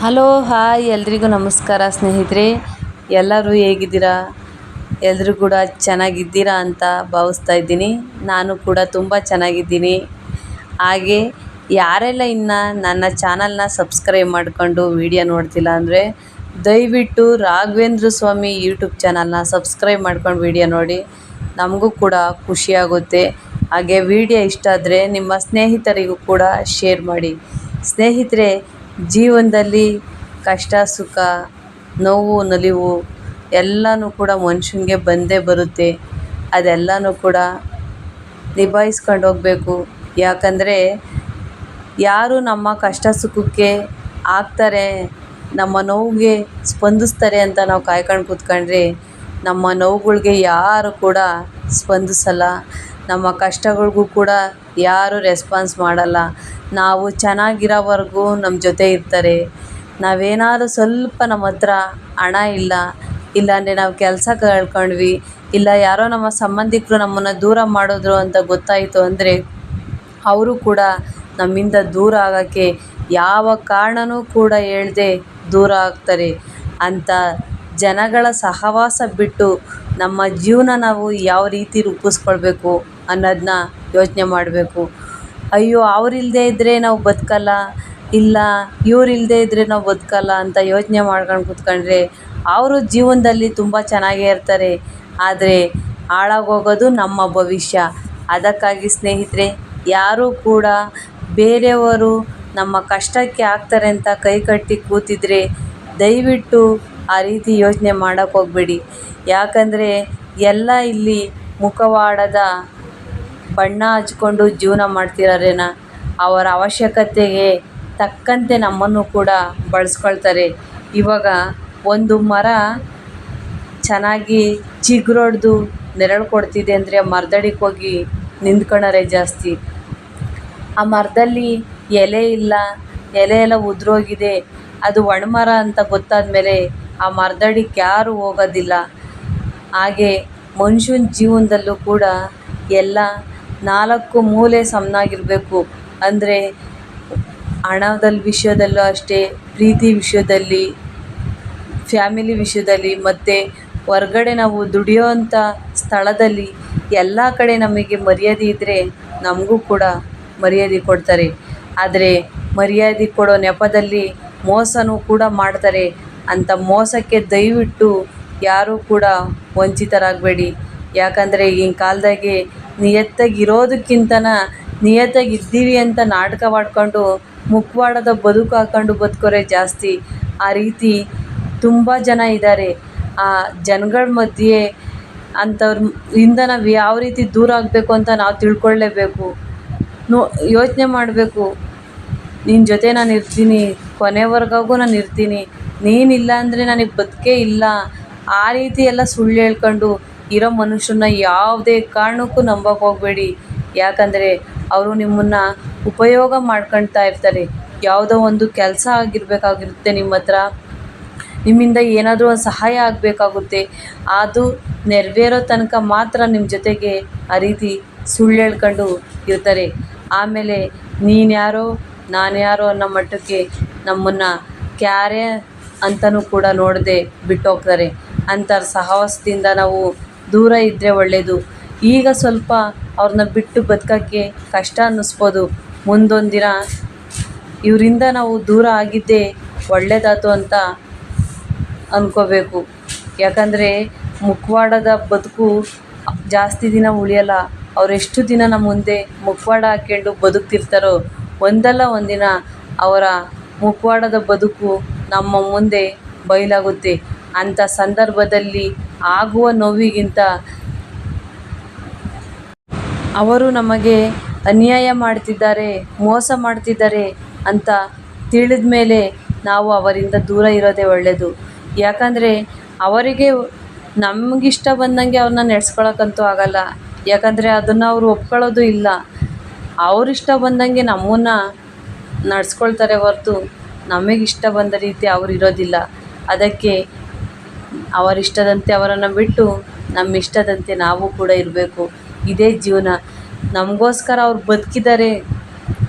Hello, hi, ಎಲ್ರಿಗೂ ನಮಸ್ಕಾರ ಸ್ನೇಹಿತರೆ. ಎಲ್ಲರೂ ಹೇಗಿದ್ದೀರಾ? ಎಲ್ಲರೂ ಕೂಡ ಚೆನ್ನಾಗಿದ್ದೀರಾ ಅಂತ ಭಾವಿಸ್ತಾ ಇದ್ದೀನಿ. ನಾನು ಕೂಡ ತುಂಬ ಚೆನ್ನಾಗಿದ್ದೀನಿ. ಹಾಗೆ, ಯಾರೆಲ್ಲ ಇನ್ನು ನನ್ನ ಚಾನಲ್ನ ಸಬ್ಸ್ಕ್ರೈಬ್ ಮಾಡಿಕೊಂಡು ವಿಡಿಯೋ ನೋಡ್ತಿಲ್ಲ ಅಂದರೆ, ದಯವಿಟ್ಟು ರಾಘವೇಂದ್ರ ಸ್ವಾಮಿ ಯೂಟ್ಯೂಬ್ ಚಾನಲ್ನ ಸಬ್ಸ್ಕ್ರೈಬ್ ಮಾಡ್ಕೊಂಡು ವಿಡಿಯೋ ನೋಡಿ. ನಮಗೂ ಕೂಡ ಖುಷಿಯಾಗುತ್ತೆ ಹಾಗೆ ವಿಡಿಯೋ ಇಷ್ಟ ಆದರೆ ನಿಮ್ಮ ಸ್ನೇಹಿತರಿಗೂ ಕೂಡ ಶೇರ್ ಮಾಡಿ. ಸ್ನೇಹಿತರೆ ಜೀವನದಲ್ಲಿ ಕಷ್ಟ, ಸುಖ, ನೋವು, ನಲಿವು ಎಲ್ಲನೂ ಕೂಡ ಮನುಷ್ಯನಿಗೆ ಬಂದೇ ಬರುತ್ತೆ. ಅದೆಲ್ಲನೂ ಕೂಡ ನಿಭಾಯಿಸ್ಕೊಂಡು ಹೋಗಬೇಕು. ಯಾಕಂದರೆ ಯಾರು ನಮ್ಮ ಕಷ್ಟ, ಸುಖಕ್ಕೆ ಆಗ್ತಾರೆ, ನಮ್ಮ ನೋವಿಗೆ ಸ್ಪಂದಿಸ್ತಾರೆ ಅಂತ ನಾವು ಕಾಯ್ಕೊಂಡು ಕೂತ್ಕೊಂಡ್ರೆ ನಮ್ಮ ನೋವುಗಳಿಗೆ ಯಾರು ಕೂಡ ಸ್ಪಂದಿಸಲ್ಲ. ನಮ್ಮ ಕಷ್ಟಗಳಿಗೂ ಕೂಡ ಯಾರೂ ರೆಸ್ಪಾನ್ಸ್ ಮಾಡಲ್ಲ. ನಾವು ಚೆನ್ನಾಗಿರೋವರೆಗೂ ನಮ್ಮ ಜೊತೆ ಇರ್ತಾರೆ. ನಾವೇನಾದರೂ ಸ್ವಲ್ಪ ನಮ್ಮ ಹತ್ರ ಹಣ ಇಲ್ಲ, ಇಲ್ಲಾಂದರೆ ನಾವು ಕೆಲಸ ಕಳ್ಕೊಂಡ್ವಿ, ಇಲ್ಲ ಯಾರೋ ನಮ್ಮ ಸಂಬಂಧಿಕರು ನಮ್ಮನ್ನು ದೂರ ಮಾಡಿದ್ರು ಅಂತ ಗೊತ್ತಾಯಿತು ಅಂದರೆ ಅವರು ಕೂಡ ನಮ್ಮಿಂದ ದೂರ ಆಗೋಕ್ಕೆ ಯಾವ ಕಾರಣನೂ ಕೂಡ ಹೇಳ್ದೆ ದೂರ ಆಗ್ತಾರೆ. ಅಂಥ ಜನಗಳ ಸಹವಾಸ ಬಿಟ್ಟು ನಮ್ಮ ಜೀವನ ನಾವು ಯಾವ ರೀತಿ ರೂಪಿಸ್ಕೊಳ್ಬೇಕು ಅನ್ನೋದನ್ನ ಯೋಚನೆ ಮಾಡಬೇಕು. ಅಯ್ಯೋ ಅವರಿಲ್ಲದೆ ಇದ್ದರೆ ನಾವು ಬದುಕಲ್ಲ? ಇಲ್ಲ ಇವರಿಲ್ಲದೆ ಇದ್ದರೆ ನಾವು ಬದುಕಲ್ಲ ಅಂತ ಯೋಚನೆ ಮಾಡ್ಕೊಂಡು ಕೂತ್ಕೊಂಡ್ರೆ ಅವರು ಜೀವನದಲ್ಲಿ ತುಂಬ ಚೆನ್ನಾಗೇ ಇರ್ತಾರೆ. ಆದರೆ ಹಾಳಾಗೋಗೋದು ನಮ್ಮ ಭವಿಷ್ಯ. ಅದಕ್ಕಾಗಿ ಸ್ನೇಹಿತರೆ, ಯಾರೂ ಕೂಡ ಬೇರೆಯವರು ನಮ್ಮ ಕಷ್ಟಕ್ಕೆ ಆಗ್ತಾರೆ ಅಂತ ಕೈ ಕಟ್ಟಿ ಕೂತಿದ್ರೆ ದಯವಿಟ್ಟು ಆ ರೀತಿ ಯೋಚನೆ ಮಾಡಕ್ಕೆ ಹೋಗಬೇಡಿ. ಯಾಕಂದರೆ ಎಲ್ಲ ಇಲ್ಲಿ ಮುಖವಾಡದ ಬಣ್ಣ ಹಚ್ಕೊಂಡು ಜೀವನ ಮಾಡ್ತಿರೋರೇನ? ಅವರ ಅವಶ್ಯಕತೆಗೆ ತಕ್ಕಂತೆ ನಮ್ಮನ್ನು ಕೂಡ ಬಳಸ್ಕೊಳ್ತಾರೆ. ಇವಾಗ ಒಂದು ಮರ ಚೆನ್ನಾಗಿ ಚಿಗುರೊಡೆದು ನೆರಳು ಕೊಡ್ತಿದೆ ಅಂದರೆ ಮರದಡಿಗೆ ಹೋಗಿ ನಿಂತ್ಕೊಳ್ಳೋರೇ ಜಾಸ್ತಿ. ಆ ಮರದಲ್ಲಿ ಎಲೆ ಇಲ್ಲ, ಎಲೆ ಎಲ್ಲ ಉದುರೋಗಿದೆ. ಅದು ಒಣಮರ ಅಂತ ಗೊತ್ತಾದ ಮೇಲೆ ಆ ಮರದಡಿಗೆ ಯಾರೂ ಹೋಗೋದಿಲ್ಲ. ಹಾಗೆ ಮನುಷ್ಯನ ಜೀವನದಲ್ಲೂ ಕೂಡ ಎಲ್ಲ ನಾಲ್ಕು ಮೂಲೆ ಸಮನಾಗಿರಬೇಕು. ಅಂದರೆ ಹಣದಲ್ಲಿ ವಿಷಯದಲ್ಲೂ ಅಷ್ಟೇ, ಪ್ರೀತಿ ವಿಷಯದಲ್ಲಿ, ಫ್ಯಾಮಿಲಿ ವಿಷಯದಲ್ಲಿ, ಮತ್ತು ಹೊರ್ಗಡೆ ನಾವು ದುಡಿಯೋವಂಥ ಸ್ಥಳದಲ್ಲಿ ಎಲ್ಲ ಕಡೆ ನಮಗೆ ಮರ್ಯಾದೆ ಇದ್ದರೆ ನಮಗೂ ಕೂಡ ಮರ್ಯಾದೆ ಕೊಡ್ತಾರೆ. ಆದರೆ ಮರ್ಯಾದೆ ಕೊಡೋ ನೆಪದಲ್ಲಿ ಮೋಸನೂ ಕೂಡ ಮಾಡ್ತಾರೆ. ಅಂಥ ಮೋಸಕ್ಕೆ ದಯವಿಟ್ಟು ಯಾರೂ ಕೂಡ ವಂಚಿತರಾಗಬೇಡಿ. ಯಾಕಂದರೆ ಈಗಿನ ಕಾಲದಾಗೆ ನಿಯತ್ತಾಗಿ ಇರೋದಕ್ಕಿಂತನ ನಿಯತ್ತಾಗಿ ಇದ್ದೀವಿ ಅಂತ ನಾಟಕವಾಡ್ಕೊಂಡು ಮುಖವಾಡದ ಬದುಕು ಹಾಕೊಂಡು ಬದುಕೋರೆ ಜಾಸ್ತಿ. ಆ ರೀತಿ ತುಂಬ ಜನ ಇದ್ದಾರೆ. ಆ ಜನಗಳ ಮಧ್ಯೆ ಅಂಥವ್ರ ಇಂದ ನಾವು ಯಾವ ರೀತಿ ದೂರ ಆಗಬೇಕು ಅಂತ ನಾವು ತಿಳ್ಕೊಳ್ಳೇಬೇಕು ನೋ, ಯೋಚನೆ ಮಾಡಬೇಕು. ನಿನ್ನ ಜೊತೆ ನಾನು ಇರ್ತೀನಿ ಕೊನೆವರೆಗೂ ನಾನು ಇರ್ತೀನಿ. ನೀನಿಲ್ಲ ಅಂದರೆ ನನಗೆ ಬದುಕೇ ಇಲ್ಲ. ಆ ರೀತಿ ಎಲ್ಲ ಸುಳ್ಳು ಹೇಳ್ಕೊಂಡು ಇರೋ ಮನುಷ್ಯನ ಯಾವುದೇ ಕಾರಣಕ್ಕೂ ನಂಬಕ್ಕೆ ಹೋಗಬೇಡಿ. ಯಾಕಂದರೆ ಅವರು ನಿಮ್ಮನ್ನು ಉಪಯೋಗ ಮಾಡ್ಕೊಳ್ತಾ ಇರ್ತಾರೆ. ಯಾವುದೋ ಒಂದು ಕೆಲಸ ಆಗಿರಬೇಕಾಗಿರುತ್ತೆ ನಿಮ್ಮ ಹತ್ರ. ನಿಮ್ಮಿಂದ ಏನಾದರೂ ಒಂದು ಸಹಾಯ ಆಗಬೇಕಾಗುತ್ತೆ. ಅದು ನೆರವೇರೋ ತನಕ ಮಾತ್ರ ನಿಮ್ಮ ಜೊತೆಗೆ ಆ ರೀತಿ ಸುಳ್ಳು ಹೇಳ್ಕೊಂಡು ಇರ್ತಾರೆ. ಆಮೇಲೆ ನೀನು ಯಾರೋ ನಾನು ಯಾರೋ ಅನ್ನೋ ಮಟ್ಟಕ್ಕೆ ನಮ್ಮನ್ನು ಕ್ಯಾರೆ ಅಂತಲೂ ಕೂಡ ನೋಡದೆ ಬಿಟ್ಟು ಹೋಗ್ತಾರೆ ಅಂಥವ್ರ ಸಹವಾಸದಿಂದ ನಾವು ದೂರ ಇದ್ದರೆ ಒಳ್ಳೆಯದು ಈಗ ಸ್ವಲ್ಪ ಅವ್ರನ್ನ ಬಿಟ್ಟು ಬದುಕೋಕ್ಕೆ ಕಷ್ಟ ಅನ್ನಿಸ್ಬೋದು. ಮುಂದೊಂದು ದಿನ ಇವರಿಂದ ನಾವು ದೂರ ಆಗಿದ್ದೇ ಒಳ್ಳೆಯದಾಯ್ತು ಅಂತ ಅಂದ್ಕೋಬೇಕು ಯಾಕಂದರೆ ಮುಖವಾಡದ ಬದುಕು ಜಾಸ್ತಿ ದಿನ ಉಳಿಯಲ್ಲ. ಅವರೆಷ್ಟು ದಿನ ನಮ್ಮ ಮುಂದೆ ಮುಖವಾಡ ಹಾಕ್ಕೊಂಡು ಬದುಕ್ತಿರ್ತಾರೋ ಒಂದಲ್ಲ ಒಂದಿನ ಅವರ ಮುಖವಾಡದ ಬದುಕು ನಮ್ಮ ಮುಂದೆ ಬಯಲಾಗುತ್ತೆ. ಅಂಥ ಸಂದರ್ಭದಲ್ಲಿ ಆಗುವ ನೋವಿಗಿಂತ ಅವರು ನಮಗೆ ಅನ್ಯಾಯ ಮಾಡ್ತಿದ್ದಾರೆ, ಮೋಸ ಮಾಡ್ತಿದ್ದಾರೆ ಅಂತ ತಿಳಿದ ಮೇಲೆ ನಾವು ಅವರಿಂದ ದೂರ ಇರೋದೇ ಒಳ್ಳೆಯದು. ಯಾಕಂದರೆ ಅವರಿಗೆ ನಮಗಿಷ್ಟ ಬಂದಂಗೆ ಅವ್ರನ್ನ ನಡೆಸ್ಕೊಳಕ್ಕಂತೂ ಆಗಲ್ಲ. ಯಾಕಂದರೆ ಅದನ್ನು ಅವರು ಒಪ್ಕೊಳ್ಳೋದು ಇಲ್ಲ. ಅವರಿಷ್ಟ ಬಂದಂಗೆ ನಮ್ಮನ್ನು ನಡ್ಸ್ಕೊಳ್ತಾರೆ ಹೊರ್ತು ನಮಗಿಷ್ಟ ಬಂದ ರೀತಿ ಅವರು ಇರೋದಿಲ್ಲ. ಅದಕ್ಕೆ ಅವರಿಷ್ಟದಂತೆ ಅವರನ್ನು ಬಿಟ್ಟು ನಮ್ಮ ಇಷ್ಟದಂತೆ ನಾವು ಕೂಡ ಇರಬೇಕು. ಇದೇ ಜೀವನ. ನಮಗೋಸ್ಕರ ಅವ್ರು ಬದುಕಿದ್ದಾರೆ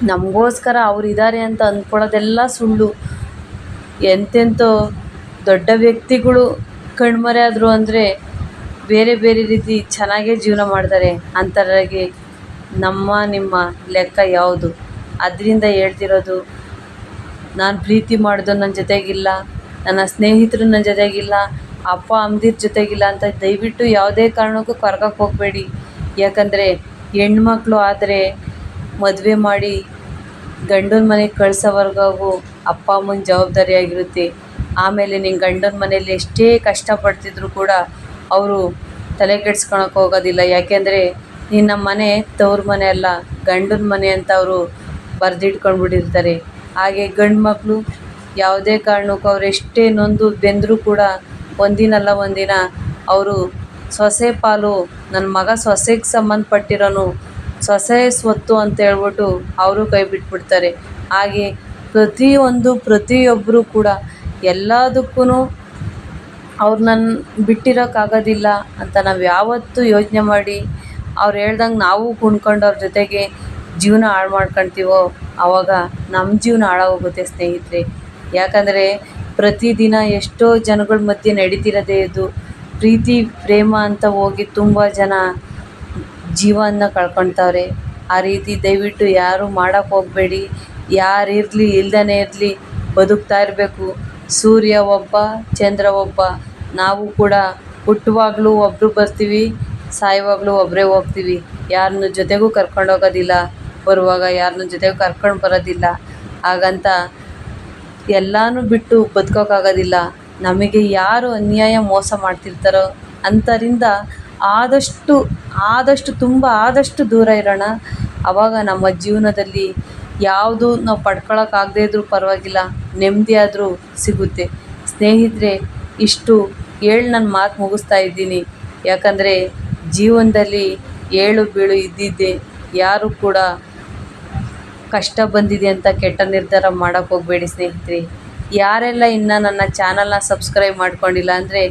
ನಮಗೋಸ್ಕರ ಅವ್ರು ಇದ್ದಾರೆ ಅಂತ ಅಂದ್ಕೊಳ್ಳೋದೆಲ್ಲ ಸುಳ್ಳು. ಎಂತೆಂಥೋ ದೊಡ್ಡ ವ್ಯಕ್ತಿಗಳು ಕಣ್ಮರೆಯಾದರು ಅಂದರೆ ಬೇರೆ ಬೇರೆ ರೀತಿ ಚೆನ್ನಾಗೇ ಜೀವನ ಮಾಡ್ತಾರೆ. ಅಂತರಾಗಿ ನಮ್ಮ ನಿಮ್ಮ ಲೆಕ್ಕ ಯಾವುದು? ಅದರಿಂದ ಹೇಳ್ತಿರೋದು ನಾನು ಪ್ರೀತಿ ಮಾಡಿದ ನನ್ನ ಜೊತೆಗಿಲ್ಲ, ನನ್ನ ಸ್ನೇಹಿತರು ನನ್ನ ಜೊತೆಗಿಲ್ಲ, ಅಪ್ಪ, ಅಮ್ಮದಿರ ಜೊತೆಗಿಲ್ಲ ಅಂತ ದಯವಿಟ್ಟು ಯಾವುದೇ ಕಾರಣಕ್ಕೂ ಕರ್ಕಕ್ಕೆ ಹೋಗಬೇಡಿ. ಯಾಕಂದರೆ ಹೆಣ್ಮಕ್ಳು ಆದರೆ ಮದುವೆ ಮಾಡಿ ಗಂಡನ ಮನೆಗೆ ಕಳ್ಸೋವರೆಗೂ ಅಪ್ಪ, ಅಮ್ಮನ ಜವಾಬ್ದಾರಿಯಾಗಿರುತ್ತೆ ಆಮೇಲೆ ನಿನ್ನ ಗಂಡನ ಮನೆಯಲ್ಲಿ ಎಷ್ಟೇ ಕಷ್ಟಪಡ್ತಿದ್ರು ಕೂಡ ಅವರು ತಲೆ ಕೆಡ್ಸ್ಕೊಳಕ್ಕೆ ಹೋಗೋದಿಲ್ಲ. ಯಾಕೆಂದರೆ ನಿನ್ನ ಮನೆ ತವ್ರ ಮನೆ ಅಲ್ಲ, ಗಂಡನ ಮನೆ ಅಂತ ಅವರು ಬರೆದಿಟ್ಕೊಂಡ್ಬಿಟ್ಟಿರ್ತಾರೆ. ಹಾಗೆ ಗಂಡು ಮಕ್ಕಳು ಯಾವುದೇ ಕಾರಣಕ್ಕೂ ಎಷ್ಟೇ ನೊಂದು ಬೆಂದರೂ ಕೂಡ ಒಂದಿನಲ್ಲ ಒಂದಿನ ಅವರು ಸೊಸೆ ಪಾಲು ನನ್ನ ಮಗ ಸೊಸೆಗೆ ಸಂಬಂಧಪಟ್ಟಿರೋನು ಸೊಸೆ ಸ್ವತ್ತು ಅಂತ ಹೇಳ್ಬಿಟ್ಟು ಅವರು ಕೈ ಬಿಟ್ಬಿಡ್ತಾರೆ. ಹಾಗೆ ಪ್ರತಿಯೊಂದು ಪ್ರತಿಯೊಬ್ಬರು ಕೂಡ ಎಲ್ಲದಕ್ಕೂ ಅವ್ರು ನನ್ನ ಬಿಟ್ಟಿರೋಕ್ಕಾಗೋದಿಲ್ಲ ಅಂತ ನಾವು ಯಾವತ್ತೂ ಯೋಚನೆ ಮಾಡಿ ಅವ್ರು ಹೇಳ್ದಂಗೆ ನಾವು ಕುಣ್ಕೊಂಡು ಅವ್ರ ಜೊತೆಗೆ ಜೀವನ ಹಾಳು ಮಾಡ್ಕೊಳ್ತೀವೋ ಆವಾಗ ನಮ್ಮ ಜೀವನ ಹಾಳಾಗೋಗುತ್ತೆ ಸ್ನೇಹಿತರೆ. ಯಾಕಂದರೆ ಪ್ರತಿದಿನ ಎಷ್ಟೋ ಜನಗಳ ಮಧ್ಯೆ ನಡೀತಿರೋದೇ ಇದು. ಪ್ರೀತಿ, ಪ್ರೇಮ ಅಂತ ಹೋಗಿ ತುಂಬ ಜನ ಜೀವನ ಕಳ್ಕೊಳ್ತಾವ್ರೆ ಆ ರೀತಿ ದಯವಿಟ್ಟು ಯಾರೂ ಮಾಡೋಕ್ಕೆ ಹೋಗಬೇಡಿ. ಯಾರು ಇರಲಿ ಇಲ್ದೇ ಇರಲಿ, ಬದುಕ್ತಾ ಇರಬೇಕು. ಸೂರ್ಯ ಒಬ್ಬ, ಚಂದ್ರ ಒಬ್ಬ. ನಾವು ಕೂಡ ಹುಟ್ಟುವಾಗಲೂ ಒಬ್ಬರು ಬರ್ತೀವಿ, ಸಾಯುವಾಗಲೂ ಒಬ್ಬರೇ ಹೋಗ್ತೀವಿ. ಯಾರನ್ನ ಜೊತೆಗೂ ಕರ್ಕೊಂಡು ಹೋಗೋದಿಲ್ಲ ಬರುವಾಗ ಯಾರನ್ನ ಜೊತೆ ಕರ್ಕೊಂಡು ಬರೋದಿಲ್ಲ. ಹಾಗಂತ ಎಲ್ಲನೂ ಬಿಟ್ಟು ಬದುಕೋಕ್ಕಾಗೋದಿಲ್ಲ ನಮಗೆ ಯಾರು ಅನ್ಯಾಯ ಮೋಸ ಮಾಡ್ತಿರ್ತಾರೋ ಅಂಥರಿಂದ ಆದಷ್ಟು ಆದಷ್ಟು ತುಂಬ ಆದಷ್ಟು ದೂರ ಇರೋಣ. ಆವಾಗ ನಮ್ಮ ಜೀವನದಲ್ಲಿ ಯಾವುದು ನಾವು ಪಡ್ಕೊಳಕ್ಕಾಗದೇ ಇದ್ದರೂ ಪರವಾಗಿಲ್ಲ. ನೆಮ್ಮದಿಯಾದರೂ ಸಿಗುತ್ತೆ. ಸ್ನೇಹಿತರೆ, ಇಷ್ಟು ಹೇಳಿ ನನ್ನ ಮಾತು ಮುಗಿಸ್ತಾ ಇದ್ದೀನಿ. ಯಾಕಂದರೆ ಜೀವನದಲ್ಲಿ ಏಳು ಬೀಳು ಇದ್ದಿದ್ದೆ. ಯಾರು ಕೂಡ ಕಷ್ಟ ಬಂದಿದೆ ಅಂತ ಕೆಟ್ಟ ನಿರ್ಧಾರ ಮಾಡೋಕ್ಕೆ ಹೋಗಬೇಡಿ ಸ್ನೇಹಿತರೆ. ಯಾರೆಲ್ಲ ಇನ್ನು ನನ್ನ ಚಾನಲ್ನ ಸಬ್ಸ್ಕ್ರೈಬ್ ಮಾಡ್ಕೊಂಡಿಲ್ಲ ಅಂದರೆ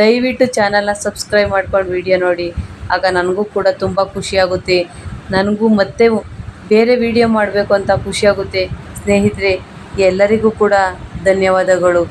ದಯವಿಟ್ಟು ಚಾನಲ್ನ ಸಬ್ಸ್ಕ್ರೈಬ್ ಮಾಡ್ಕೊಂಡು ವಿಡಿಯೋ ನೋಡಿ. ಆಗ ನನಗೂ ಕೂಡ ತುಂಬ ಖುಷಿಯಾಗುತ್ತೆ ನನಗೂ ಮತ್ತೆ ಬೇರೆ ವಿಡಿಯೋ ಮಾಡಬೇಕು ಅಂತ ಖುಷಿಯಾಗುತ್ತೆ ಸ್ನೇಹಿತರೆ, ಎಲ್ಲರಿಗೂ ಕೂಡ ಧನ್ಯವಾದಗಳು.